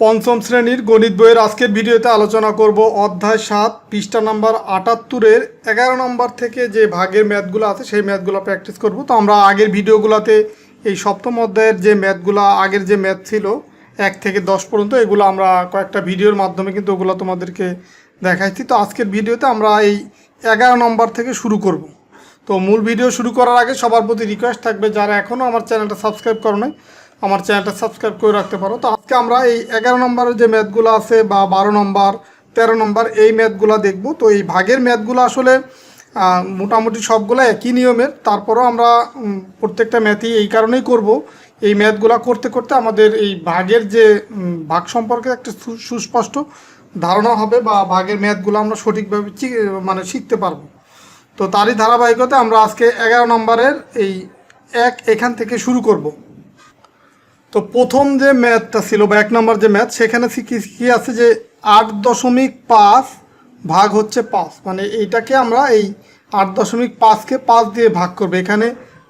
পঞ্চম শ্রেণির গণিত বইয়ের আজকের ভিডিওতে আলোচনা করব অধ্যায় সাত, পৃষ্ঠা নাম্বার আটাত্তরের এগারো নম্বর থেকে যে ভাগের ম্যাথগুলো আছে, সেই ম্যাথগুলো প্র্যাকটিস করব। তো আমরা আগের ভিডিওগুলোতে এই সপ্তম অধ্যায়ের যে ম্যাথগুলো, আগের যে ম্যাথ ছিল, এক থেকে দশ পর্যন্ত, এগুলো আমরা কয়েকটা ভিডিওর মাধ্যমে কিন্তু ওগুলো তোমাদেরকে দেখাইছি। তো আজকের ভিডিওতে আমরা এই এগারো নম্বর থেকে শুরু করব। তো মূল ভিডিও শুরু করার আগে সবার প্রতি রিকোয়েস্ট থাকবে, যারা এখনও আমার চ্যানেলটা সাবস্ক্রাইব করো নাই আমার চ্যানেলটা সাবস্ক্রাইব করে রাখতে পারো। তো আজকে আমরা এই এগারো নম্বরের যে ম্যাথগুলো আছে বা বারো নম্বর, তেরো নম্বর, এই ম্যাথগুলো দেখব। তো এই ভাগের ম্যাথগুলো আসলে মোটামুটি সবগুলো একই নিয়মের। তারপরও আমরা প্রত্যেকটা ম্যাথই এই কারণেই করব। এই ম্যাথগুলো করতে করতে আমাদের এই ভাগের যে ভাগ সম্পর্কে একটা সুস্পষ্ট ধারণা হবে বা ভাগের ম্যাথগুলো আমরা সঠিকভাবে মানে শিখতে পারব। তো তারই ধারাবাহিকতা আমরা আজকে এগারো নম্বরের এই এক এখান থেকে শুরু করব। তো প্রথম যে ম্যাথটা ছিল বা এক নম্বর যে ম্যাথ সেখানে কি আছে যে আট দশমিক পাঁচ ভাগ হচ্ছে পাঁচ। মানে এইটাকে আমরা এই আট দশমিক পাঁচকে পাঁচ দিয়ে ভাগ করব। এখানে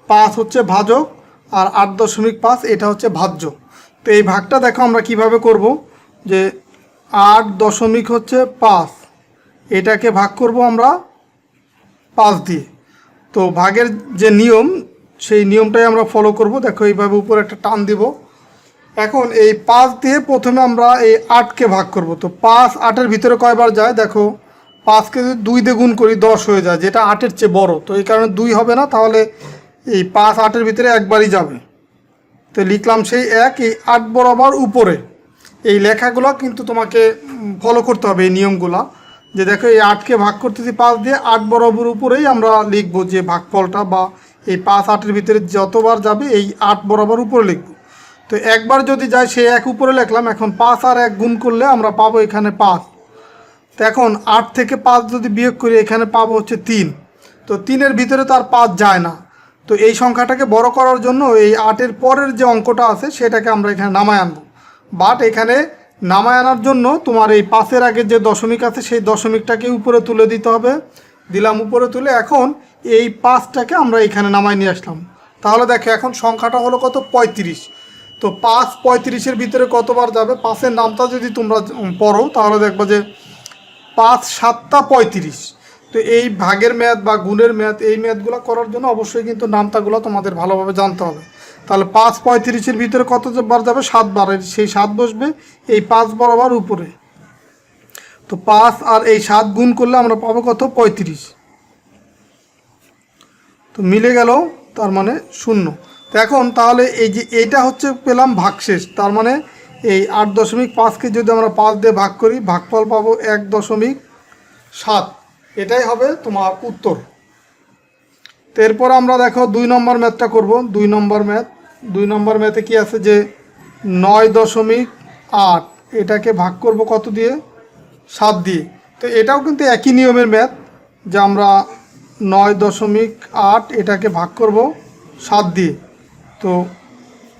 পাঁচ হচ্ছে ভাজক আর আট দশমিক পাঁচ, এটা হচ্ছে ভাজ্য। তো এই ভাগটা দেখো আমরা কীভাবে করব যে আট দশমিক হচ্ছে পাঁচ, এটাকে ভাগ করব আমরা পাঁচ দিয়ে। তো ভাগের যে নিয়ম, সেই নিয়মটাই আমরা ফলো করব। দেখো এইভাবে উপরে একটা টান দিব। এখন এই পাঁচ দিয়ে প্রথমে আমরা এই আটকে ভাগ করব। তো পাঁচ আটের ভিতরে কয়বার যায়? দেখো, পাঁচকে যদি দুই দিয়ে গুণ করি, দশ হয়ে যায়, যেটা আটের চেয়ে বড়। তো এই কারণে দুই হবে না, তাহলে এই পাঁচ আটের ভিতরে একবারই যাবে। তো লিখলাম সেই এক, এই আট বরাবর উপরে। এই লেখাগুলো কিন্তু তোমাকে ফলো করতে হবে, এই নিয়মগুলা। যে দেখো, এই আটকে ভাগ করতেছি পাঁচ দিয়ে, আট বরাবর উপরেই আমরা লিখব যে ভাগফলটা বা এই পাঁচ আটের ভিতরে যতবার যাবে, এই আট বরাবর উপরে লিখব। তো একবার যদি যায়, সে এক উপরে লিখলাম, এখন পাঁচ আর এক গুণ করলে আমরা পাবো এখানে পাঁচ। তো এখন আট থেকে পাঁচ যদি বিয়োগ করি, এখানে পাবো হচ্ছে তিন। তো তিনের ভিতরে তো আর পাঁচ যায় না। তো এই সংখ্যাটাকে বড় করার জন্য এই আটের পরের যে অঙ্কটা আছে, সেটাকে আমরা এখানে নামায় আনব। বাট এখানে নামায় আনার জন্য তোমার এই পাঁচের আগে যে দশমিক আছে, সেই দশমিকটাকে উপরে তুলে দিতে হবে। দিলাম উপরে তুলে, এখন এই পাঁচটাকে আমরা এখানে নামায় নিয়ে আসলাম। তাহলে দেখো, এখন সংখ্যাটা হলো কত? পঁয়ত্রিশ। তো পাঁচ পঁয়ত্রিশের ভিতরে কতবার যাবে? পাঁচের নামটা যদি তোমরা পড়ো, তাহলে দেখবা যে পাঁচ সাতটা পঁয়ত্রিশ। তো এই ভাগের ম্যাথ বা গুণের ম্যাথ, এই ম্যাথগুলো করার জন্য অবশ্যই কিন্তু নামতাগুলো তোমাদের ভালোভাবে জানতে হবে। তাহলে পাঁচ পঁয়ত্রিশের ভিতরে কতবার যাবে? সাতবার। সেই সাত বসবে, এই পাঁচ বরাবর উপরে। তো পাঁচ আর এই সাত গুণ করলে আমরা পাবো কত? পঁয়ত্রিশ। তো মিলে গেল, তার মানে শূন্য। এখন তাহলে এই যে এইটা হচ্ছে পেলাম ভাগশেষ। তার মানে এই আট দশমিক পাঁচকে যদি আমরা পাঁচ দিয়ে ভাগ করি, ভাগফল পাবো এক দশমিক সাত। এটাই হবে তোমার উত্তর। তো এরপর আমরা দেখো দুই নম্বর ম্যাথটা করব। দুই নম্বর ম্যাথ, দুই নম্বর ম্যাথে কি আছে যে নয় দশমিক আট, এটাকে ভাগ করব কত দিয়ে? সাত দিয়ে। তো এটাও কিন্তু একই নিয়মের ম্যাথ যে আমরা নয় দশমিক আট এটাকে ভাগ করব সাত দিয়ে। তো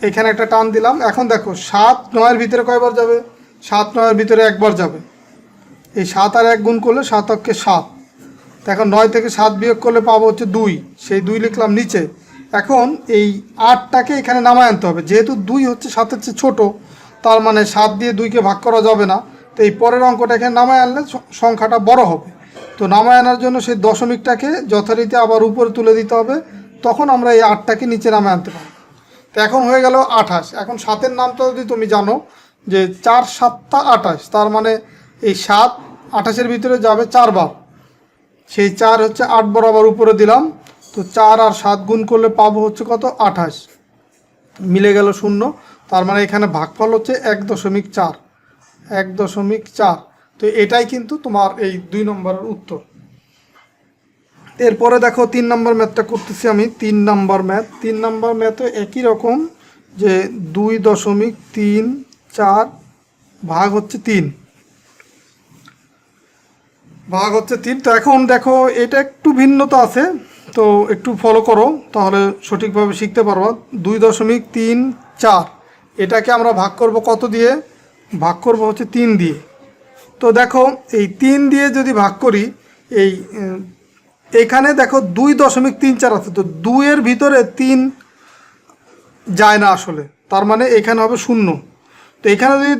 এখানে একটা টান দিলাম। এখন দেখো, সাত নয়ের ভিতরে কয়বার যাবে? সাত নয়ের ভিতরে একবার যাবে। এই সাত আর এক গুণ করলে সাত অক্ষে সাত। এখন নয় থেকে সাত বিয়োগ করলে পাবো হচ্ছে দুই। সেই দুই লিখলাম নিচে। এখন এই আটটাকে এখানে নামায় আনতে হবে। যেহেতু দুই হচ্ছে সাতের চেয়ে ছোটো, তার মানে সাত দিয়ে দুইকে ভাগ করা যাবে না। তো এই পরের অঙ্কটা এখানে নামায় আনলে সংখ্যাটা বড় হবে। তো নামায় আনার জন্য সেই দশমিকটাকে যথারীতি আবার উপরে তুলে দিতে হবে। তখন আমরা এই আটটাকে নিচে নামায় আনতে পারব। তো এখন হয়ে গেল আঠাশ। এখন সাতের নামটা যদি তুমি জানো যে চার সাতটা আঠাশ। তার মানে এই সাত আঠাশের ভিতরে যাবে চার চারবার সেই চার হচ্ছে আট বরাবর উপরে দিলাম। তো চার আর সাত গুণ করলে পাবো হচ্ছে কত? আঠাশ। মিলে গেল শূন্য। তার মানে এখানে ভাগফল হচ্ছে এক দশমিক চার। এক দশমিক চার। তো এটাই কিন্তু তোমার এই দুই নম্বরের উত্তর। এরপরে দেখো তিন নম্বর ম্যাথটা করতেছি আমি, তিন নম্বর ম্যাথ। তিন নম্বর ম্যাথে একই রকম, যে দুই দশমিক তিন চার ভাগ হচ্ছে তিন। ভাগ হচ্ছে তিন। তো এখন দেখো, এটা একটু ভিন্নতা আছে, তো একটু ফলো করো, তাহলে সঠিকভাবে শিখতে পারব। দুই দশমিক তিন চার, এটাকে আমরা ভাগ করব কত দিয়ে? ভাগ করব হচ্ছে তিন দিয়ে। তো দেখো, এই তিন দিয়ে যদি ভাগ করি, এই এখানে দেখো দুই দশমিক তিন চার আছে, তো দুইয়ের ভিতরে তিন যায় না আসলে। তার মানে এখানে হবে শূন্য। তো এখানে যদি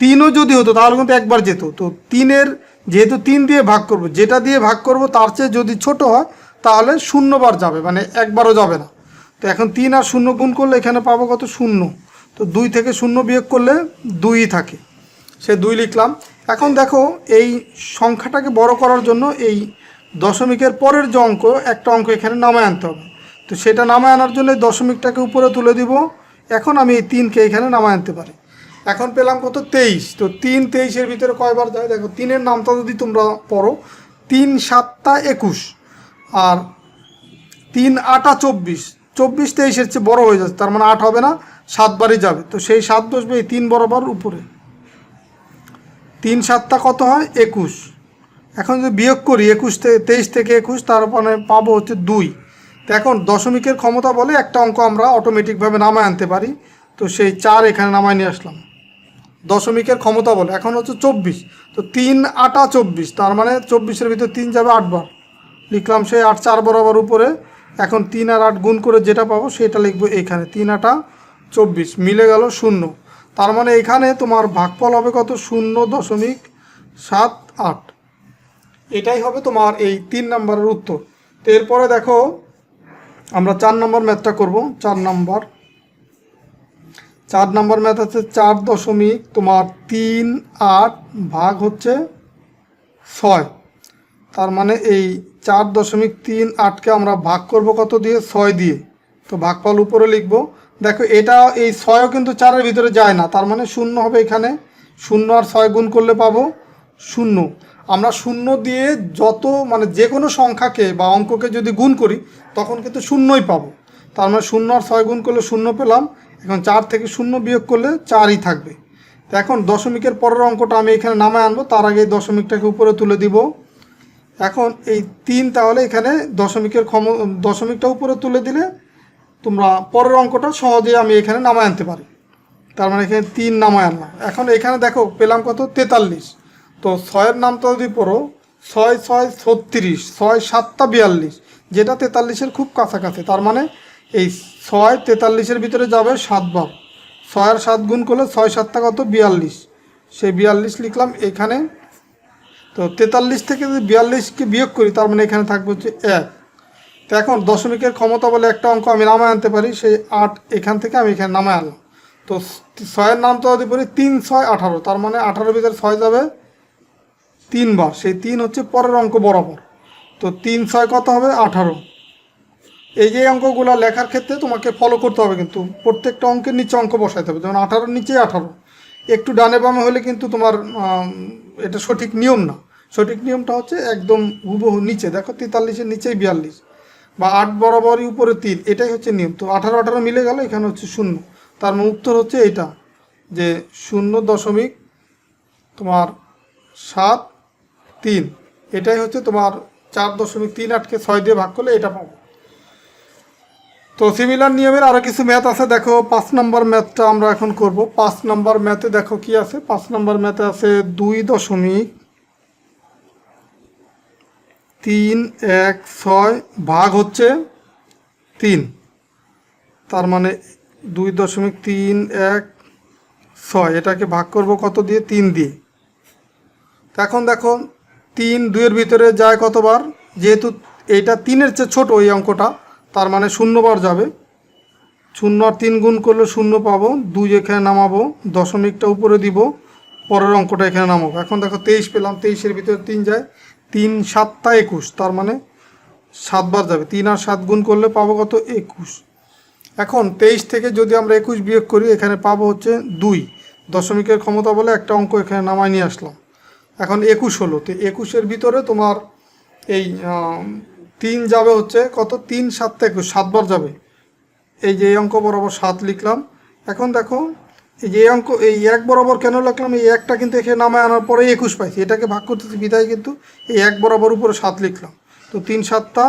তিনও যদি হতো, তাহলে কিন্তু একবার যেত। তো তিনের যেহেতু তিন দিয়ে ভাগ করব, যেটা দিয়ে ভাগ করব, তার চেয়ে যদি ছোট হয়, তাহলে শূন্যবার যাবে মানে একবারও যাবে না। তো এখন তিন আর শূন্য গুণ করলে এখানে পাবো কত? শূন্য। তো দুই থেকে শূন্য বিয়োগ করলে দুই থাকে। সে দুই লিখলাম। এখন দেখো এই সংখ্যাটাকে বড় করার জন্য এই দশমিকের পরের যে অঙ্ক, একটা অঙ্ক এখানে নামায় আনতে হবে। তো সেটা নামায় আনার জন্য দশমিকটাকে উপরে তুলে দিব। এখন আমি এই তিনকে এখানে নামায় আনতে পারি। এখন পেলাম কত? তেইশ। তো তিন তেইশের ভিতরে কয়বার যায়? দেখো, তিনের নামটা যদি তোমরা পড়ো, তিন সাতটা একুশ আর তিন আটা চব্বিশ। চব্বিশ তেইশের চেয়ে বড় হয়ে যাচ্ছে, তার মানে আট হবে না সাতবারই যাবে। তো সেই সাত বসবে এই তিন বরাবর উপরে। তিন সাতটা কত হয়? একুশ। এখন যদি বিয়োগ করি একুশ থেকে তেইশ থেকে একুশ, তার মানে পাবো হচ্ছে দুই। তো এখন দশমিকের ক্ষমতা বলে একটা অঙ্ক আমরা অটোমেটিকভাবে নামায় আনতে পারি। তো সেই চার এখানে নামায় নিয়ে আসলাম। দশমিকের ক্ষমতা বলে, এখন হচ্ছে চব্বিশ। তো তিন আটা চব্বিশ, তার মানে চব্বিশের ভিতরে তিন যাবে আটবার লিখলাম সেই আট চার বরাবর উপরে, এখন তিন আর আট গুণ করে যেটা পাবো সেটা লিখব এইখানে তিন আটা চব্বিশ, মিলে গেল শূন্য। তার মানে এখানে তোমার ভাগফল হবে কত? শূন্য দশমিক সাত আট। এটাই হবে তোমার এই তিন নম্বরের উত্তর। তো এরপরে দেখো, আমরা চার নম্বর ম্যাথটা করব। চার নম্বর। চার নম্বর ম্যাথ আছে চার দশমিক তোমার তিন আট ভাগ হচ্ছে ছয়। তার মানে এই চার দশমিক তিন আটকে আমরা ভাগ করব কত দিয়ে? ছয় দিয়ে। তো ভাগফল উপরে লিখব। দেখো, এটা এই ছয়ও কিন্তু চারের ভিতরে যায় না। তার মানে শূন্য হবে এখানে। শূন্য আর ছয় গুণ করলে পাবো শূন্য। আমরা শূন্য দিয়ে যত মানে যে কোনো সংখ্যাকে বা অঙ্ককে যদি গুণ করি, তখন কিন্তু শূন্যই পাবো। তার মানে শূন্য আর ছয় গুণ করলে শূন্য পেলাম, এখন চার থেকে শূন্য বিয়োগ করলে চারই থাকবে। তো এখন দশমিকের পরের অঙ্কটা আমি এখানে নামায় আনব, তার আগে দশমিকটাকে উপরে তুলে দিব। এখন এই তিন তাহলে এখানে দশমিকের ক্ষম, দশমিকটা উপরে তুলে দিলে তোমরা পরের অঙ্কটা সহজেই আমি এখানে নামায় আনতে পারি। তার মানে এখানে তিন নামায় আনলাম। এখন এখানে দেখো, পেলাম কত? তেতাল্লিশ। তো ছয়ের নামটা যদি পড়ো, ছয় ছয় ছত্রিশ, ছয় সাতটা বিয়াল্লিশ, যেটা তেতাল্লিশের খুব কাছাকাছি, তার মানে এই ছয় তেতাল্লিশের ভিতরে যাবে সাতবার ছয় আর সাত গুণ করলে ছয় সাতটা কত? বিয়াল্লিশ। সেই বিয়াল্লিশ লিখলাম এখানে। তো তেতাল্লিশ থেকে যদি বিয়াল্লিশকে বিয়োগ করি, তার মানে এখানে থাকবে হচ্ছে এক। তো এখন দশমিকের ক্ষমতা বলে একটা অঙ্ক আমি নামায় আনতে পারি, সেই আট এখান থেকে আমি এখানে নামায় আনলাম। তো ছয়ের নাম তো যদি বলি তিন ছয় আঠারো, তার মানে আঠারোর ভিতরে ছয় যাবে তিনবার, সেই তিন হচ্ছে পরের অঙ্ক বরাবর। তো তিন ছয় কত হবে? আঠারো। এই যে অঙ্কগুলো লেখার ক্ষেত্রে তোমাকে ফলো করতে হবে কিন্তু, প্রত্যেকটা অঙ্কের নিচে অঙ্ক বসাইতে হবে। যেমন আঠারোর নিচে আঠারো। একটু ডানে বামে হলে কিন্তু তোমার এটা সঠিক নিয়ম না। সঠিক নিয়মটা হচ্ছে একদম হুবহু নিচে। দেখো তেতাল্লিশের নিচেই বিয়াল্লিশ বা আট বরাবরই উপরে তিন, এটাই হচ্ছে নিয়ম। তো আঠারো আঠারো মিলে গেল, এখানে হচ্ছে শূন্য। তার মানে উত্তর হচ্ছে এইটা যে শূন্য দশমিক তোমার সাত তিন। এটাই হচ্ছে তোমার চার দশমিক তিন আটকে ছয় দিয়ে ভাগ করলে এটা পাবো। তো সিমিলার নিয়মের আরও কিছু ম্যাথ আছে। দেখো, পাঁচ নম্বর ম্যাথটা আমরা এখন করব। পাঁচ নম্বর ম্যাথে দেখো কি আছে? পাঁচ নম্বর ম্যাথে আছে দুই দশমিক তিন, এক, ছয় ভাগ হচ্ছে তিন। তার মানে দুই দশমিক তিন, এক, ছয়। এটাকে ভাগ করব কত দিয়ে? তিন দিয়ে। এখন দেখো তিন, দুইয়ের ভিতরে যায় কতবার? যেহেতু এইটা তিনের চেয়ে ছোট এই অঙ্কটা, তার মানে শূন্যবার যাবে। শূন্য আর তিন গুণ করলে শূন্য পাবো, দুই এখানে নামাবো, দশমিকটা উপরে দিব, পরের অঙ্কটা এখানে নামাবো। এখন দেখো তেইশ পেলাম, তেইশের ভিতরে তিন যায়। তিন সাতটা একুশ, তার মানে সাতবার যাবে। তিন আর সাত গুণ করলে পাবো কত? একুশ। এখন তেইশ থেকে যদি আমরা একুশ বিয়োগ করি, এখানে পাবো হচ্ছে দুই। দশমিকের ক্ষমতা বলে একটা অঙ্ক এখানে নামায় নিয়ে আসলাম। এখন একুশ হলো, তো একুশের ভিতরে তোমার এই তিন যাবে হচ্ছে কত? তিন সাতটা একুশ, সাতবার যাবে। এই যে অঙ্ক বরাবর সাত লিখলাম। এখন দেখো, এই যে অঙ্ক, এই এক বরাবর কেন লিখলাম? এই একটা কিন্তু এখানে নামায় আনার পরে একুশ পাইছি। এটাকে ভাগ করতে বিদায় কিন্তু এই এক বরাবর উপরে সাত লিখলাম। তো তিন সাতটা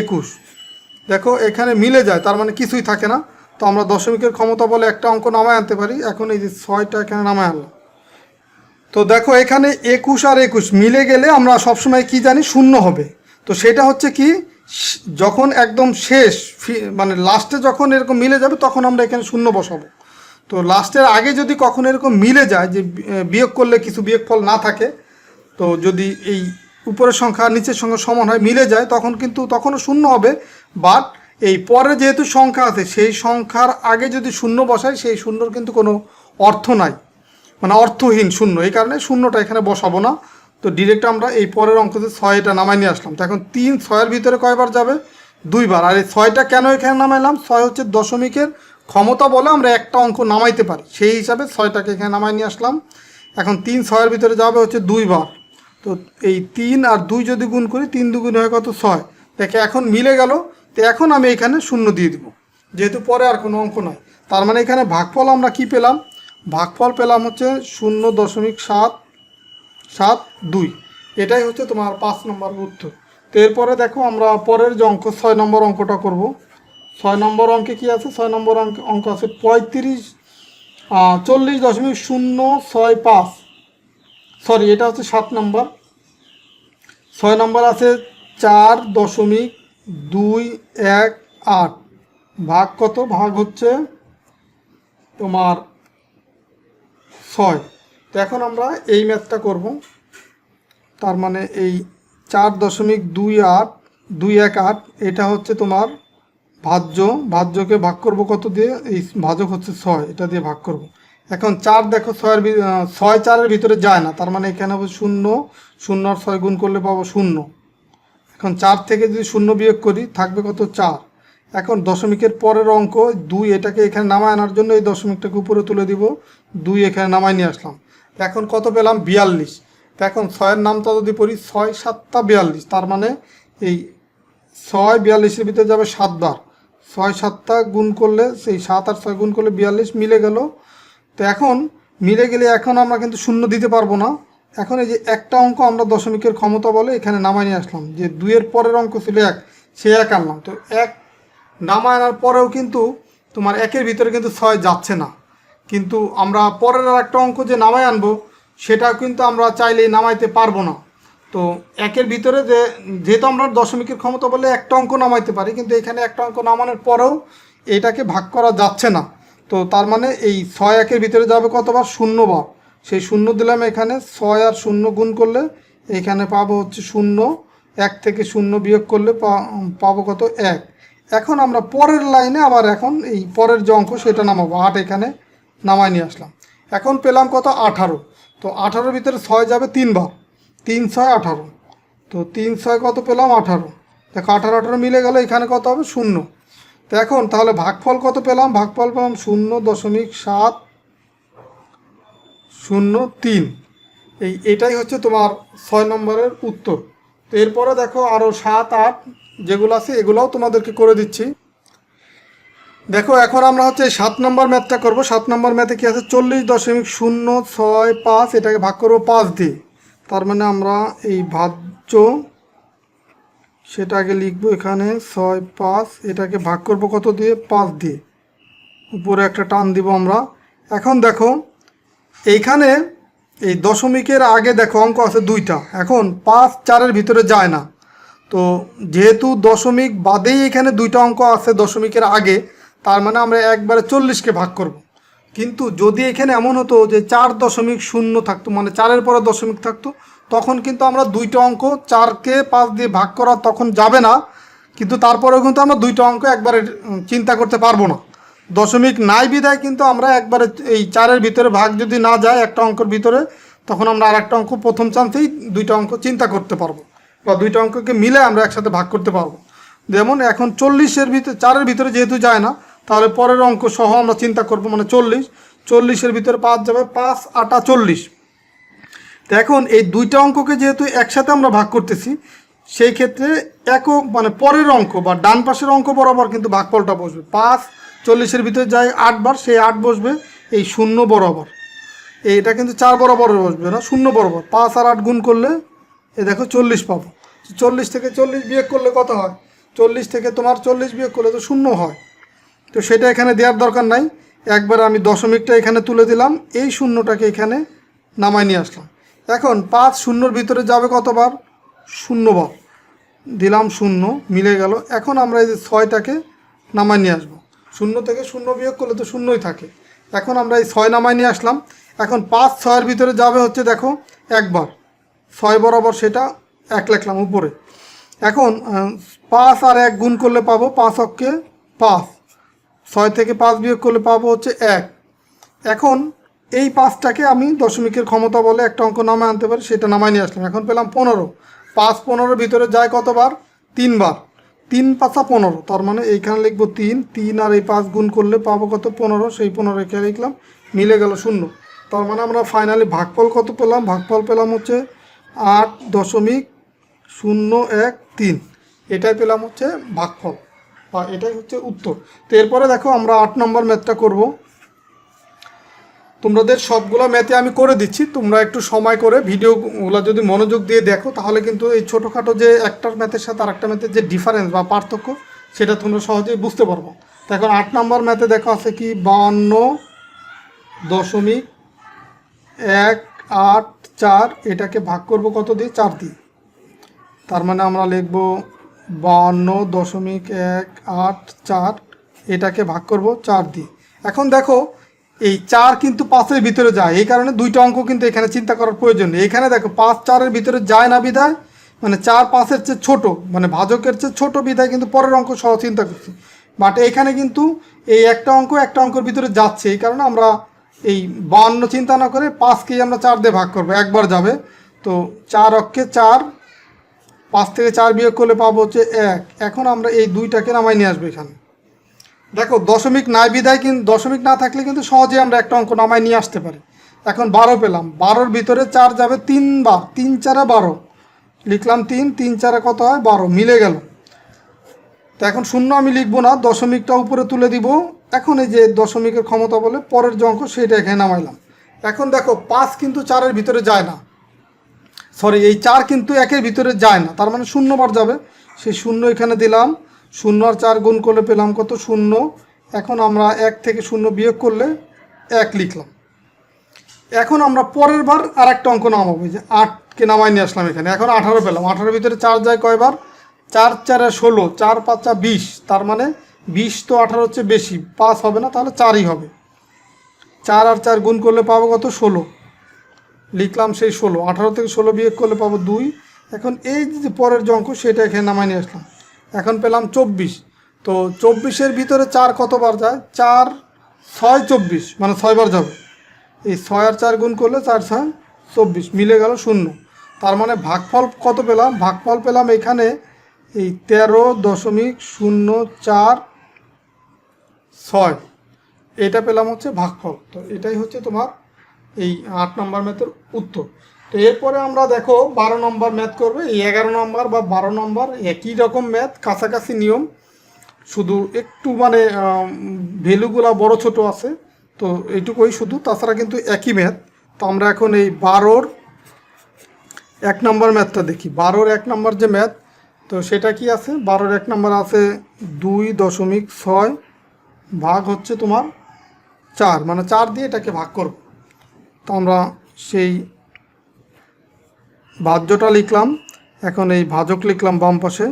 একুশ। দেখো, এখানে মিলে যায়, তার মানে কিছুই থাকে না। তো আমরা দশমিকের ক্ষমতা বলে একটা অঙ্ক নামায় আনতে পারি। এখন এই যে ছয়টা এখানে নামায় আনলাম। তো দেখো, এখানে একুশ আর একুশ মিলে গেলে আমরা সবসময় কি জানি, শূন্য হবে। তো সেটা হচ্ছে কি যখন একদম শেষ মানে লাস্টে যখন এরকম মিলে যাবে, তখন আমরা এখানে শূন্য বসাবো। তো লাস্টের আগে যদি কখনো এরকম মিলে যায়, যে বিয়োগ করলে কিছু বিয়োগ ফল না থাকে, তো যদি এই উপরের সংখ্যা নিচের সংখ্যা সমান হয়, মিলে যায়, তখন কিন্তু তখনও শূন্য হবে। বাট এই পরে যেহেতু সংখ্যা আছে, সেই সংখ্যার আগে যদি শূন্য বসাই সেই শূন্যর কিন্তু কোনো অর্থ নাই। মানে অর্থহীন শূন্য, এই কারণে শূন্যটা এখানে বসাবো না। তো ডিরেক্ট আমরা এই পরের অঙ্কতে ছয়টা নামাই নিয়ে আসলাম। তো এখন তিন ছয়ের ভিতরে কয়বার যাবে? দুইবার। আর এই ছয়টা কেন এখানে নামাইলাম? ছয় হচ্ছে দশমিকের ক্ষমতা বলে আমরা একটা অঙ্ক নামাইতে পারি। সেই হিসাবে ছয়টাকে এখানে নামাই নিয়ে আসলাম। এখন তিন ছয়ের ভিতরে যাবে হচ্ছে দুইবার। তো এই তিন আর দুই যদি গুণ করি, তিন দুগুণ হয় কত? ছয়। দেখে এখন মিলে গেল। তো এখন আমি এখানে শূন্য দিয়ে দিব। যেহেতু পরে আর কোনো অঙ্ক নয় তার মানে এখানে ভাগফল আমরা কি পেলাম? ভাগফল পেলাম হচ্ছে শূন্য দশমিক সাত সাত দুই। এটাই হচ্ছে তোমার পাঁচ নম্বর উত্তর। তো এরপরে দেখো আমরা পরের যে অঙ্ক, ছয় নম্বর অঙ্কটা করব। ছয় নম্বর অঙ্কে কি আছে? ছয় নম্বর অঙ্ক অঙ্ক আছে পঁয়ত্রিশ চল্লিশ দশমিক শূন্য ছয় পাঁচ। সরি, এটা হচ্ছে সাত নম্বর। ছয় নম্বর আছে চার দশমিক দুই এক আট। ভাগ কত? ভাগ হচ্ছে তোমার ছয়। তো এখন আমরা এই ম্যাথটা করব। তার মানে এই চার দশমিক দুই আট, দুই এক আট, এটা হচ্ছে তোমার ভাজ্য। ভাজ্যকে ভাগ করব কত দিয়ে? এই ভাজক হচ্ছে ছয়, এটা দিয়ে ভাগ করব। এখন চার দেখো, ছয়ের ছয় চারের ভিতরে যায় না। তার মানে এখানে হবে শূন্য। শূন্য আর ছয় গুণ করলে পাবো শূন্য। এখন চার থেকে যদি শূন্য বিয়োগ করি, থাকবে কত চার? এখন দশমিকের পরের অঙ্ক, দুই এটাকে এখানে নামায় আনার জন্য এই দশমিকটাকে উপরে তুলে দিব। দুই এখানে নামায় নিয়ে আসলাম। এখন কত পেলাম? বিয়াল্লিশ। এখন ছয়ের নামটা যদি পড়ি, ছয় সাতটা বিয়াল্লিশ, তার মানে এই ছয় বিয়াল্লিশের ভিতরে যাবে সাতবার ছয় সাতটা গুণ করলে, সেই সাত আর ছয় গুণ করলে বিয়াল্লিশ মিলে গেল। তো এখন মিলে গেলে এখন আমরা কিন্তু শূন্য দিতে পারব না। এখন এই যে একটা অঙ্ক আমরা দশমিকের ক্ষমতা বলে এখানে নামায় নিয়ে আসলাম, যে দুইয়ের পরের অঙ্ক ছিল এক, সে এক আনলাম। তো এক নামায় আনার পরেও কিন্তু তোমার একের ভিতরে কিন্তু ছয় যাচ্ছে না। কিন্তু আমরা পরের আর একটা অঙ্ক যে নামায় আনব সেটা কিন্তু আমরা চাইলেই নামাইতে পারব না। তো একের ভিতরে যে, যেহেতু আমরা দশমিকের ক্ষমতা বলে একটা অঙ্ক নামাইতে পারি, কিন্তু এখানে একটা অঙ্ক নামানোর পরেও এটাকে ভাগ করা যাচ্ছে না। তো তার মানে এই ছয় একের ভিতরে যাবে কতবার? শূন্যবার সেই শূন্য দিলাম এখানে, ছয় আর শূন্য গুণ করলে এখানে পাবো হচ্ছে শূন্য। এক থেকে শূন্য বিয়োগ করলে পাবো কত? এক। এখন আমরা পরের লাইনে আবার এখন এই পরের যে অঙ্ক সেটা নামাবো। আট এখানে নামায় নিয়ে আসলাম। এখন পেলাম কত? আঠারো। তো আঠারোর ভিতরে ছয় যাবে তিনবার তিন ছয় আঠারো। তো তিন ছয় কত পেলাম? আঠারো। দেখো আঠারো আঠারো মিলে গেল, এখানে কত হবে? শূন্য। তো এখন তাহলে ভাগফল কত পেলাম? ভাগফল পেলাম শূন্য দশমিক সাত শূন্য তিন। এই এটাই হচ্ছে তোমার ছয় নম্বরের উত্তর। তো এরপরে দেখো আরও সাত, আট যেগুলো আছে, এগুলোও তোমাদেরকে করে দিচ্ছি। দেখো, এখন আমরা হচ্ছে সাত নম্বর ম্যাথটা করব। সাত নম্বর ম্যাথে কি আছে? চল্লিশ দশমিক শূন্য ছয় পাঁচ, এটাকে ভাগ করব পাঁচ দিয়ে। তার মানে আমরা এই ভাজ্য সেটাকে লিখব এখানে ছয় পাঁচ, এটাকে ভাগ করব কত দিয়ে? পাঁচ দিয়ে। উপরে একটা টান দিব আমরা। এখন দেখো, এইখানে এই দশমিকের আগে দেখো অঙ্ক আছে দুইটা। এখন পাঁচ চারের ভিতরে যায় না। তো যেহেতু দশমিক বাদেই এখানে দুইটা অঙ্ক আছে দশমিকের আগে, তার মানে আমরা একবারে চল্লিশকে ভাগ করব। কিন্তু যদি এখানে এমন হতো যে চার দশমিক শূন্য থাকতো মানে চারের পরে দশমিক থাকতো, তখন কিন্তু আমরা দুইটা অঙ্ক চারকে পাঁচ দিয়ে ভাগ করা তখন যাবে না। কিন্তু তারপরেও কিন্তু আমরা দুইটা অঙ্ক একবারে চিন্তা করতে পারব না। দশমিক নাই বিদায় কিন্তু আমরা একবারে এই চারের ভিতরে ভাগ যদি না যায় একটা অঙ্কের ভিতরে, তখন আমরা আর একটা অঙ্ক প্রথম চান্সেই দুইটা অঙ্ক চিন্তা করতে পারব। বা দুইটা অঙ্ককে মিলে আমরা একসাথে ভাগ করতে পারব। যেমন এখন চল্লিশের ভিতরে চারের ভিতরে যেহেতু যায় না, তাহলে পরের অঙ্ক সহ আমরা চিন্তা করব মানে চল্লিশ। চল্লিশের ভিতরে পাঁচ যাবে, পাঁচ, আটা, চল্লিশ। তো এখন এই দুইটা অঙ্ককে যেহেতু একসাথে আমরা ভাগ করতেছি, সেই ক্ষেত্রে একও মানে পরের অঙ্ক বা ডান পাশের অঙ্ক বরাবর কিন্তু ভাগফলটা বসবে। পাঁচ, চল্লিশের ভিতরে যায় আটবার সেই আট বসবে এই শূন্য বরাবর। এইটা কিন্তু চার বরাবর বসবে না, শূন্য বরাবর। পাঁচ আর আট গুণ করলে এ দেখো চল্লিশ পাবো। চল্লিশ থেকে চল্লিশ বিয়োগ করলে কত হয়? চল্লিশ থেকে তোমার চল্লিশ বিয়োগ করলে তো শূন্য হয়। তো সেটা এখানে দেওয়ার দরকার নাই। একবার আমি দশমিকটা এখানে তুলে দিলাম। এই শূন্যটাকে এখানে নামায় নিয়ে আসলাম। এখন পাঁচ শূন্যর ভিতরে যাবে কতবার? শূন্যবার। দিলাম শূন্য, মিলে গেল। এখন আমরা এই যে ছয়টাকে নামায় নিয়ে আসব। শূন্য থেকে শূন্য বিয়োগ করলে তো শূন্যই থাকে। এখন আমরা এই ছয় নামায় নিয়ে আসলাম। এখন পাঁচ ছয়ের ভিতরে যাবে হচ্ছে দেখো একবার। ছয় বরাবর সেটা এক লিখলাম উপরে। এখন পাঁচ আর এক গুণ করলে পাবো পাঁচ অক্ষে পাঁচ। ছয় থেকে পাঁচ বিয়োগ করলে পাবো হচ্ছে এক। এখন, এই পাঁচটাকে আমি দশমিকের ক্ষমতা বলে একটা অঙ্ক নামায় আনতে পারি, সেটা নামায় নিয়ে আসলাম। এখন পেলাম পনেরো। পাঁচ পনেরোর ভিতরে যায় কতবার? তিনবার। তিন পাঁচা পনেরো, তার মানে এইখানে লিখব তিন। তিন আর এই পাঁচ গুণ করলে পাবো কত? পনেরো। সেই পনেরো এখানে লিখলাম, মিলে গেল শূন্য। তার মানে আমরা ফাইনালি ভাগফল কত পেলাম? ভাগফল পেলাম হচ্ছে আট দশমিক শূন্য এক তিন। এটাই পেলাম হচ্ছে ভাগফল, বা এটাই হচ্ছে উত্তর। তো এরপরে দেখো আমরা আট নম্বর ম্যাথটা করব। তোমাদের সবগুলো ম্যাথে আমি করে দিচ্ছি, তোমরা একটু সময় করে ভিডিওগুলো যদি মনোযোগ দিয়ে দেখো, তাহলে কিন্তু এই ছোটোখাটো যে একটার ম্যাথের সাথে আরেকটা ম্যাথের যে ডিফারেন্স বা পার্থক্য, সেটা তোমরা সহজেই বুঝতে পারব। এখন আট নম্বর ম্যাথে দেখো আছে কি বাহান্ন দশমিক এক আট চার, এটাকে ভাগ করব কত দিয়ে? চার দিয়ে। তার মানে আমরা লিখব বাহান্ন দশমিক এক আট চার, এটাকে ভাগ করব চার দিয়ে। এখন দেখো, এই চার কিন্তু পাঁচের ভিতরে যায়, এই কারণে দুইটা অঙ্ক কিন্তু এখানে চিন্তা করার প্রয়োজন নেই। এখানে দেখো, পাঁচ চারের ভিতরে যায় না বিধায় মানে চার পাঁচের চেয়ে ছোট মানে ভাজকের চেয়ে ছোট বিধায় কিন্তু পরের অঙ্ক সহ চিন্তা করছি। বাট এখানে কিন্তু এই একটা অঙ্ক একটা অঙ্কের ভিতরে যাচ্ছে, এই কারণে আমরা এই বান্ন চিন্তা না করে পাঁচকেই আমরা চার দিয়ে ভাগ করব, একবার যাবে। তো চার অক্ষে চার, পাঁচ থেকে চার বিয়োগ করলে পাবো হচ্ছে এক। এখন আমরা এই দুইটাকে নামাই নিয়ে আসব এখানে। দেখো, দশমিক নাই বিদায় কিন্তু দশমিক না থাকলে কিন্তু সহজে আমরা একটা অঙ্ক নামাই নিয়ে আসতে পারি। এখন বারো পেলাম। বারোর ভিতরে চার যাবে তিনবার। তিন চারে বারো। লিখলাম তিন তিন চারে কত হয়? বারো। মিলে গেল। তো এখন শূন্য আমি লিখব না, দশমিকটা উপরে তুলে দিব। এখন এই যে দশমিকের ক্ষমতা বলে পরের যে অঙ্ক সেটা এখানে নামাইলাম। এখন দেখো, পাঁচ কিন্তু চারের ভিতরে যায় না। সরি এই চার কিন্তু একের ভিতরে যায় না। তার মানে শূন্যবার যাবে। সেই শূন্য এখানে দিলাম। শূন্য আর চার গুণ করলে পেলাম কত? শূন্য। এখন আমরা এক থেকে শূন্য বিয়োগ করলে এক লিখলাম। এখন আমরা পরের বার আর একটা অঙ্ক নামাবো। যে আটকে নামাই নিয়ে আসলাম এখানে। এখন আঠারো পেলাম। আঠারোর ভিতরে চার যায় কয়বার? চার, চারে ষোলো। চার, পাঁচা বিশ। তার মানে বিশ তো আঠারো হচ্ছে বেশি, পাঁচ হবে না, তাহলে চারই হবে। চার আর চার গুণ করলে পাবো কত? ষোলো। লিখলাম সেই ষোলো। আঠারো থেকে ষোলো বিয়োগ করলে পাবো দুই। এখন এই যে পরের যে অঙ্ক, সেটা এখানে নামাই নিয়ে আসলাম। এখন পেলাম চব্বিশ। তো চব্বিশের ভিতরে চার কতবার যায়? চার, ছয়, চব্বিশ। মানে ছয়বার যাবে। এই ছয় আর চার গুণ করলে চার, ছয়, চব্বিশ। মিলে গেল শূন্য। তার মানে ভাগফল কত পেলাম? ভাগফল পেলাম এখানে এই তেরো দশমিক শূন্য চার ছয়। এটা পেলাম হচ্ছে ভাগফল। তো এটাই হচ্ছে তোমার এই আট নম্বর ম্যাথের উত্তর। তো এরপরে আমরা দেখো বারো নম্বর ম্যাথ করবে। এই এগারো নম্বর বা বারো নম্বর একই রকম ম্যাথ, কাছাকাছি নিয়ম। শুধু একটু মানে ভ্যালুগুলা বড় ছোট আছে। তো এইটুকুই শুধু। তাছাড়া কিন্তু একই ম্যাথ। তো আমরা এখন এই বারোর এক নম্বর ম্যাথটা দেখি। বারোর এক নম্বর যে ম্যাথ, তো সেটা কি আছে? বারোর এক নম্বর আছে দুই দশমিক ছয়। ভাগ হচ্ছে তোমার চার মানে চার দিয়ে এটাকে ভাগ করব তো আমরা সেই ভাজ্যটা লিখলাম, এখন এই ভাজক লিখলাম বাম পাশে।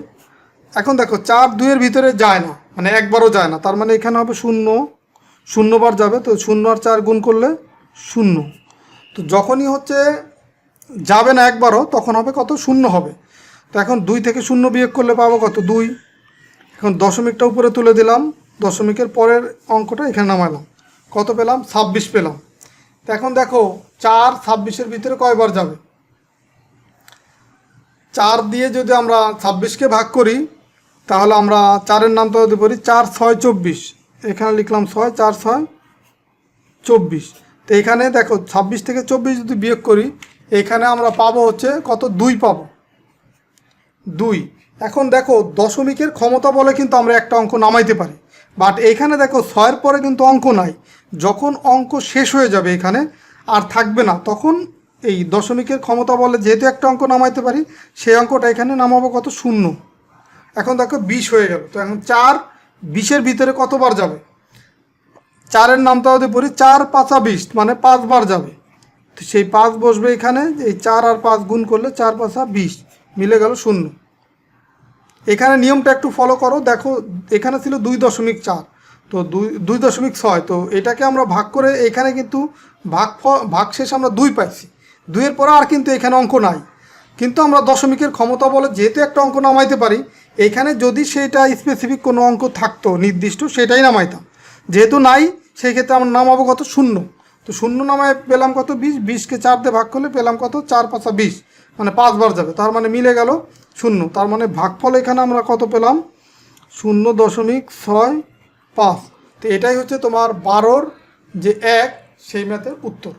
এখন দেখো, চার দুইয়ের ভিতরে যায় না মানে একবারও যায় না, তার মানে এখানে হবে শূন্য, শূন্যবার যাবে, তো শূন্য আর চার গুণ করলে শূন্য। তো যখনই হচ্ছে যাবে না একবারও, তখন হবে কত? শূন্য হবে। তো এখন দুই থেকে শূন্য বিয়োগ করলে পাবো কত? দুই। এখন দশমিকটা উপরে তুলে দিলাম দশমিকের পরের অঙ্কটা এখানে নামালাম। কত পেলাম? ছাব্বিশ পেলাম। তো এখন দেখো, চার ছাব্বিশের ভিতরে কয়বার যাবে? চার দিয়ে যদি আমরা ছাব্বিশকে ভাগ করি, তাহলে আমরা চারের নামটা যদি বলি, চার ছয় চব্বিশ। এখানে লিখলাম ছয়, চার ছয় চব্বিশ। তো এখানে দেখো, ছাব্বিশ থেকে চব্বিশ যদি বিয়োগ করি, এখানে আমরা পাবো হচ্ছে কত? দুই পাবো। দুই। এখন দেখো, দশমিকের ক্ষমতা বলে কিন্তু আমরা একটা অঙ্ক নামাইতে পারি। বাট এইখানে দেখো ছয়ের পরে কিন্তু অঙ্ক নাই। যখন অঙ্ক শেষ হয়ে যাবে এখানে, আর থাকবে না, তখন এই দশমিকের ক্ষমতা বলে যেহেতু একটা অঙ্ক নামাইতে পারি, সেই অঙ্কটা এখানে নামাবো কত? শূন্য। এখন দেখো বিশ হয়ে গেল। তো এখন চার, বিশের ভিতরে কতবার যাবে? চারের নামটা যদি পড়ি চার পাঁচা বিশ মানে পাঁচবার যাবে। তো সেই পাঁচ বসবে এখানে, এই চার আর পাঁচ গুণ করলে চার পাঁচা বিশ, মিলে গেল শূন্য। এখানে নিয়মটা একটু ফলো করো। দেখো, এখানে ছিল দুই দশমিক চার। তো দুই দুই দশমিক ছয়, তো এটাকে আমরা ভাগ করে এখানে কিন্তু ভাগ ভাগ শেষ আমরা দুই পাইছি। দুইয়ের পরে আর কিন্তু এখানে অঙ্ক নাই। কিন্তু আমরা দশমিকের ক্ষমতা বলে যেহেতু একটা অঙ্ক নামাইতে পারি, এখানে যদি সেটা স্পেসিফিক কোনো অঙ্ক থাকতো, নির্দিষ্ট, সেটাই নামাইতাম। যেহেতু নাই সেই ক্ষেত্রে আমরা নামাবো কত? শূন্য। তো শূন্য নামায় পেলাম কত? বিশ। বিশকে চার দিয়ে ভাগ করলে পেলাম কত? চার পাঁচা বিশ। মানে পাঁচবার যাবে। তার মানে মিলে গেল শূন্য। তার মানে ভাগফল এখানে আমরা কত পেলাম? শূন্য দশমিক ছয় পাঁচ। তো এটাই হচ্ছে তোমার বারোর যে এক, সেই ম্যাথের উত্তর।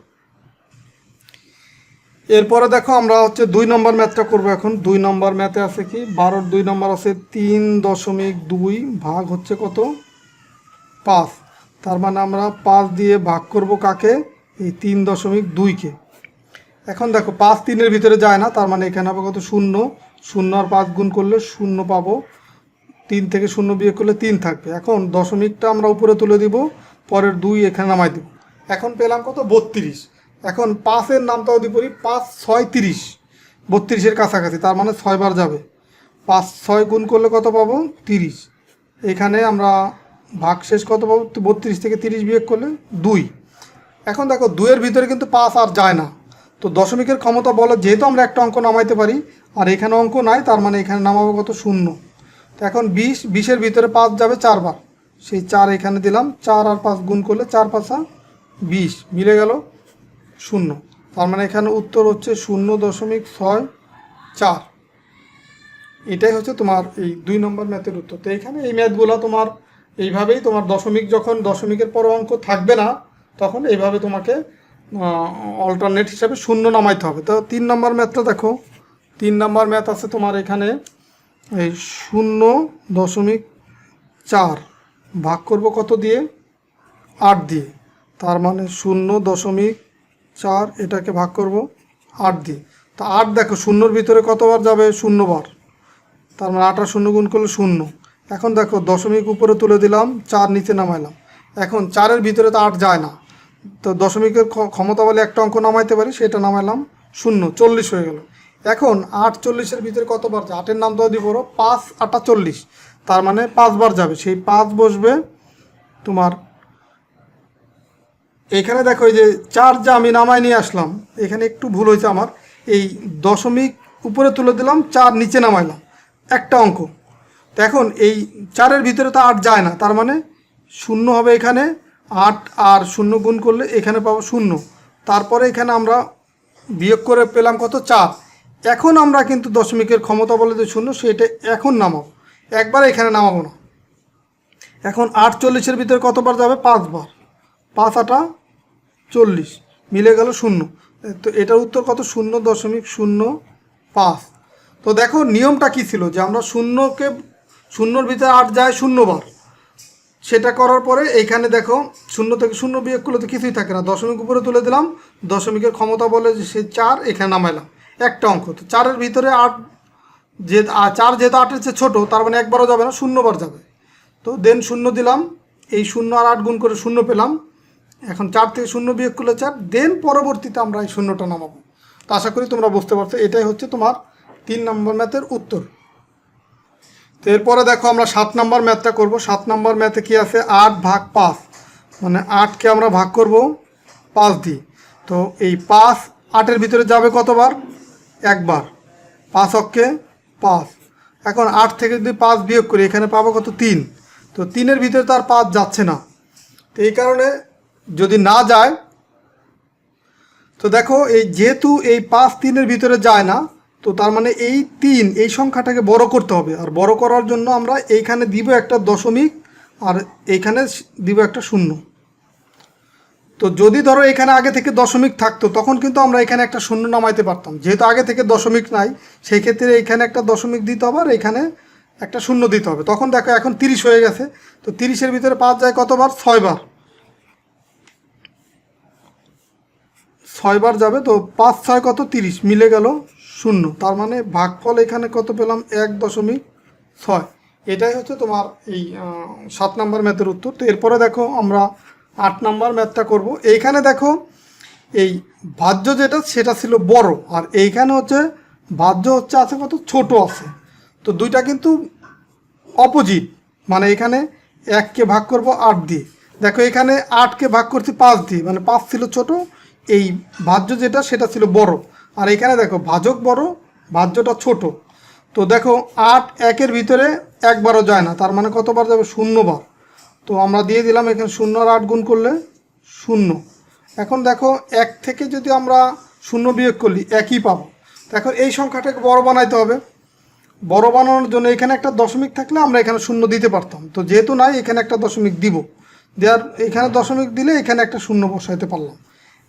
এরপরে দেখো আমরা হচ্ছে দুই নম্বর ম্যাথটা করব এখন। দুই নম্বর ম্যাথে আছে কি? বারোর দুই নম্বর আছে তিন দশমিক দুই ভাগ হচ্ছে কত? পাঁচ। তার মানে আমরা পাঁচ দিয়ে ভাগ করব কাকে? এই তিন দশমিক দুইকে। এখন দেখো, পাঁচ তিনের ভিতরে যায় না, তার মানে এখানে হবে কত শূন্য। শূন্য আর পাঁচ গুণ করলে শূন্য পাবো। তিন থেকে শূন্য বিয়োগ করলে তিন থাকবে। এখন দশমিকটা আমরা উপরে তুলে দিব, পরের দুই এখানে নামাই দেব। এখন পেলাম কত? বত্রিশ। এখন পাঁচের নামটাও দিব পাঁচ, ছয়, তিরিশ। বত্রিশের কাছাকাছি, তার মানে ছয়বার যাবে। পাঁচ, ছয় গুণ করলে কত পাবো? তিরিশ। এখানে আমরা ভাগ শেষ কত পাবো? বত্রিশ থেকে তিরিশ বিয়োগ করলে দুই। এখন দেখো, দুইয়ের ভিতরে কিন্তু পাঁচ আর যায় না। তো দশমিকের ক্ষমতা বলে যেহেতু আমরা একটা অঙ্ক নামাইতে পারি, আর এখানে অঙ্ক নাই, তার মানে এখানে নামাবো কত শূন্য। তো এখন বিশ, বিশের ভিতরে পাঁচ যাবে চারবার সেই চার এখানে দিলাম, চার আর পাঁচ গুণ করলে চার পাঁচা বিশ, মিলে গেল শূন্য। তার মানে এখানে উত্তর হচ্ছে শূন্য দশমিক ছয় চার। এটাই হচ্ছে তোমার এই দুই নম্বর ম্যাথের উত্তর। তো এখানে এই ম্যাথগুলো তোমার এইভাবেই তোমার দশমিক, যখন দশমিকের পর অঙ্ক থাকবে না, তখন এইভাবে তোমাকে অল্টারনেট হিসাবে শূন্য নামাইতে হবে। তো তিন নম্বর ম্যাথটা দেখো। তিন নম্বর ম্যাথ আছে তোমার এখানে এই শূন্য দশমিক চার ভাগ করব কত দিয়ে? আট দিয়ে। তার মানে শূন্য দশমিক চার এটাকে ভাগ করব আট দিয়ে। তা আট দেখো, শূন্যর ভিতরে কতবার যাবে? শূন্যবার। তার মানে আট আর শূন্য গুণ করলে শূন্য। এখন দেখো, দশমিক উপরে তুলে দিলাম, চার নিচে নামাইলাম। এখন চারের ভিতরে তো আট যায় না। তো দশমিকের ক্ষমতা বলে একটা অঙ্ক নামাইতে পারি, সেটা নামাইলাম শূন্য, চল্লিশ হয়ে গেল। এখন আট চল্লিশের ভিতরে কতবার যায়? আটের নাম তো দিব পাঁচ আটা চল্লিশ। তার মানে পাঁচবার যাবে। সেই পাঁচ বসবে তোমার, এখানে দেখো এই যে চার যা আমি নামাই নিয়ে আসলাম, এখানে একটু ভুল হয়েছে আমার। এই দশমিক উপরে তুলে দিলাম, চার নিচে নামাইলাম, একটা অঙ্ক। তো এখন এই চারের ভিতরে তো আট যায় না, তার মানে শূন্য হবে এখানে আট আর শূন্য গুণ করলে এখানে পাবো শূন্য। তারপরে এখানে আমরা বিয়োগ করে পেলাম কত? চার। এখন আমরা কিন্তু দশমিকের ক্ষমতা বলে যে শূন্য, সেটা এখন নামাবো। একবার এখানে নামাবো না। এখন আট চল্লিশের ভিতরে কতবার যাবে? পাঁচবার। পাঁচ আটা চল্লিশ। মিলে গেল শূন্য। তো এটার উত্তর কত? শূন্য দশমিক শূন্য পাঁচ। তো দেখো, নিয়মটা কী ছিল? যে আমরা শূন্যকে, শূন্যর ভিতরে আট যায় শূন্যবার। সেটা করার পরে এইখানে দেখো শূন্য থেকে শূন্য বিয়োগ করলে তো কিছুই থাকে না। দশমিক উপরে তুলে দিলাম। দশমিকের ক্ষমতা বলে যে সে চার এখানে নামাইলাম। একটা অঙ্ক। তো চারের ভিতরে আট যে চার যেহেতু আটের চেয়ে ছোটো, তার মানে একবারও যাবে না, শূন্যবার যাবে। তো দেন শূন্য দিলাম। এই শূন্য আর আট গুণ করে শূন্য পেলাম। এখন চার থেকে শূন্য বিয়োগ করলে চার। দেন পরবর্তীতে আমরা এই শূন্যটা নামাবো। তো আশা করি তোমরা বুঝতে পারছ। এটাই হচ্ছে তোমার তিন নম্বর ম্যাথের উত্তর। তো এরপরে দেখো আমরা সাত নম্বর ম্যাথটা করব। সাত নম্বর ম্যাথে কি আছে? আট ভাগ পাঁচ। মানে আটকে আমরা ভাগ করব পাঁচ দিয়ে। তো এই পাঁচ আটের ভিতরে যাবে কতবার? একবার। পাঁচ অক্ষে পাঁচ। এখন আট থেকে যদি পাঁচ বিয়োগ করি, এখানে পাবো কত? তিন। তো তিনের ভিতরে তার পাঁচ যাচ্ছে না। তো এই কারণে যদি না যায়, তো দেখো এই যেহেতু এই পাঁচ তিনের ভিতরে যায় না তো তার মানে এই তিন, এই সংখ্যাটাকে বড় করতে হবে। আর বড় করার জন্য আমরা এইখানে দিব একটা দশমিক, আর এইখানে দিব একটা শূন্য। তো যদি ধরো এখানে আগে থেকে দশমিক থাকতো, তখন কিন্তু আমরা এখানে একটা শূন্য নামাইতে পারতাম। যেহেতু আগে থেকে দশমিক নাই, সেই ক্ষেত্রে এইখানে একটা দশমিক দিতে হবে, আর এখানে একটা শূন্য দিতে হবে। তখন দেখো এখন তিরিশ হয়ে গেছে। তো তিরিশের ভিতরে পাঁচ যায় কতবার? ছয়বার। ছয়বার যাবে, তো পাঁচ, ছয় কত? তিরিশ। মিলে গেল শূন্য। তার মানে ভাগফল এখানে কত পেলাম? এক দশমিক ছয়। এটাই হচ্ছে তোমার এই সাত নম্বর ম্যাথের উত্তর। তো এরপরে দেখো আমরা আট নম্বর ম্যাথটা করব। এইখানে দেখো, এই ভাজ্য যেটা, সেটা ছিল বড়। আর এইখানে হচ্ছে ভাজ্য হচ্ছে আছে কত? ছোট আছে। তো দুইটা কিন্তু অপোজিট। মানে এখানে এককে ভাগ করব আট দিয়ে। দেখো, এখানে আটকে ভাগ করছি পাঁচ দিয়ে। মানে পাঁচ ছিল ছোট, এই ভাজ্য যেটা, সেটা ছিল বড়। আর এখানে দেখো, ভাজক বড়, ভাজ্যটা ছোট। তো দেখো, আট একের ভিতরে একবারও যায় না, তার মানে কতবার যাবে? শূন্যবার। তো আমরা দিয়ে দিলাম এখানে শূন্য আর আট গুণ করলে শূন্য। এখন দেখো, এক থেকে যদি আমরা শূন্য বিয়োগ করলি একই পাবো। এখন এই সংখ্যাটাকে বড় বানাইতে হবে। বড় বানানোর জন্য এখানে একটা দশমিক থাকলে আমরা এখানে শূন্য দিতে পারতাম। তো যেহেতু নাই, এখানে একটা দশমিক দিব। দেওয়ার এখানে দশমিক দিলে এখানে একটা শূন্য বসাইতে পারলাম।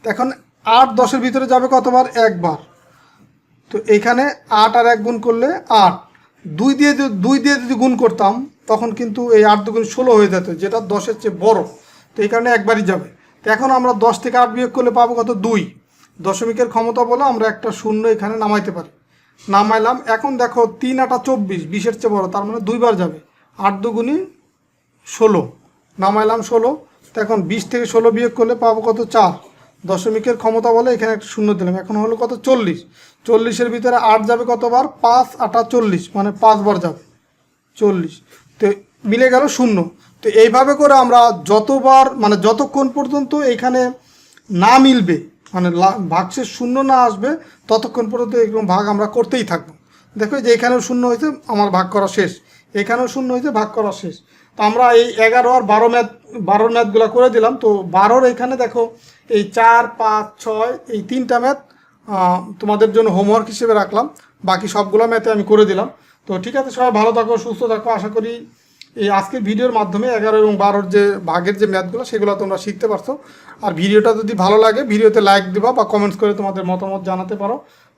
এখন আট দশের ভিতরে যাবে কতবার? একবার। তো এখানে আট আর এক গুণ করলে আট। দুই দিয়ে দুই দিয়ে যদি গুণ করতাম, তখন কিন্তু এই আট দুগুণ ষোলো হয়ে যেত, যেটা দশের চেয়ে বড়। তো এই কারণে একবারই যাবে। তো এখন আমরা দশ থেকে আট বিয়োগ করলে পাবো কত? দুই। দশমিকের ক্ষমতা বলে আমরা একটা শূন্য এখানে নামাইতে পারি। নামাইলাম। এখন দেখো তিন আটা চব্বিশ, বিশের চেয়ে বড়। তার মানে দুইবার যাবে। আট দুগুণই ষোলো। নামাইলাম ষোলো। তো এখন বিশ থেকে ষোলো বিয়োগ করলে পাবো কত? চার। দশমিকের ক্ষমতা বলে এখানে একটা শূন্য দিলাম। এখন হলো কত? চল্লিশ। চল্লিশের ভিতরে আট যাবে কতবার? পাঁচ, আটা চল্লিশ মানে পাঁচবার যাবে। চল্লিশ। তো মিলে গেল শূন্য। তো এইভাবে করে আমরা যতবার মানে যতক্ষণ পর্যন্ত এখানে না মিলবে মানে ভাগশেষ শূন্য না আসবে, ততক্ষণ পর্যন্ত এরকম ভাগ আমরা করতেই থাকব। দেখো যে এখানেও শূন্য হয়েছে, আমার ভাগ করা শেষ। এখানেও শূন্য হয়েছে, ভাগ করা শেষ। তো আমরা এই এগারো আর বারো ম্যাথ বারোর ম্যাথগুলো করে দিলাম। তো বারোর এখানে দেখো, এই চার, পাঁচ, ছয়, এই তিনটা ম্যাথ তোমাদের জন্য হোমওয়ার্ক হিসেবে রাখলাম। বাকি সবগুলো ম্যাথে আমি করে দিলাম। তো ঠিক আছে, সবাই ভালো থাকো, সুস্থ থাকো। আশা করি এই আজকের ভিডিওর মাধ্যমে এগারো এবং বারোর যে ভাগের যে ম্যাথগুলো, সেগুলো তোমরা শিখতে পারছ। আর ভিডিওটা যদি ভালো লাগে, ভিডিওতে লাইক দিবা বা কমেন্টস করে তোমাদের মতামত জানাতে পারো।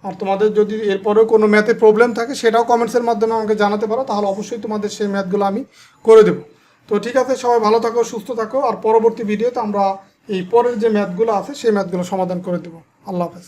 আর তোমাদের যদি এরপরেও কোনো ম্যাথে প্রবলেম থাকে, সেটাও কমেন্টসের মাধ্যমে আমাকে জানাতে পারো, তাহলে অবশ্যই তোমাদের সেই ম্যাথগুলো আমি করে দেবো। তো ঠিক আছে, সবাই ভালো থাকো, সুস্থ থাকো, আর পরবর্তী ভিডিওতে আমরা এই পরের যে ম্যাথগুলো আছে, সেই ম্যাথগুলো সমাধান করে দেবো। আল্লাহ হাফেজ।